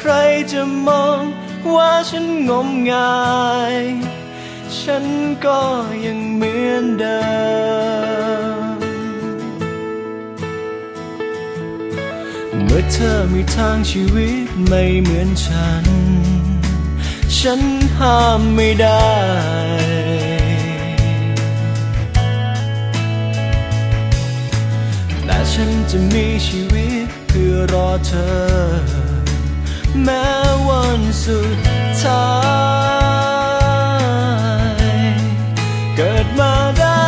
ใครจะมองว่าฉันงมงาย ฉันก็ยังเหมือนเดิม เมื่อเธอมีทางชีวิตไม่เหมือนฉัน ฉันห้ามไม่ได้แต่ฉันจะมีชีวิตเพื่อรอเธอ แม้วันสุดท้ายเกิดมาได้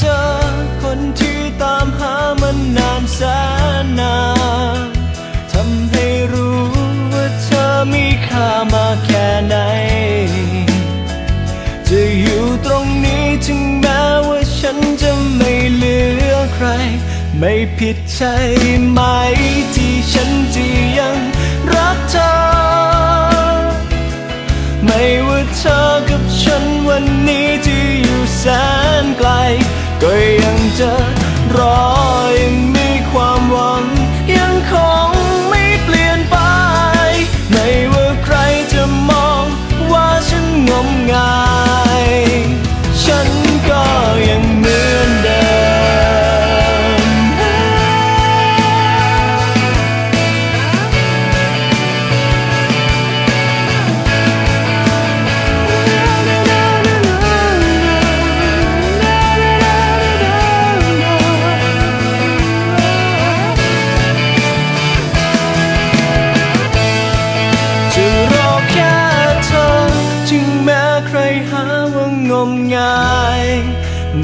เจอคนที่ตามหามันนานแสนนานทำให้รู้ว่าเธอมีค่ามาแค่ไหน จะอยู่ตรงนี้ถึงแม้ว่าฉันจะไม่เหลือใคร ไม่ผิดใช่ไหมที่ฉัน ฉัน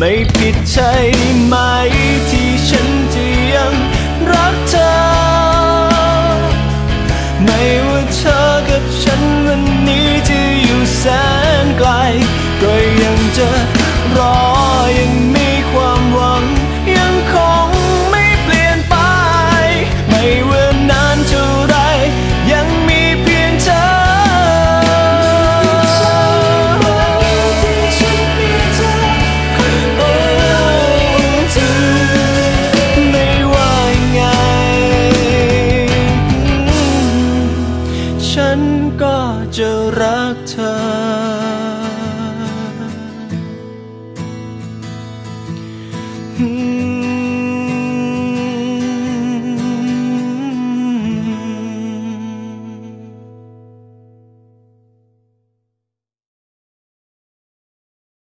ไม่ผิดใช่ไหมที่ฉันจะ 같아 음.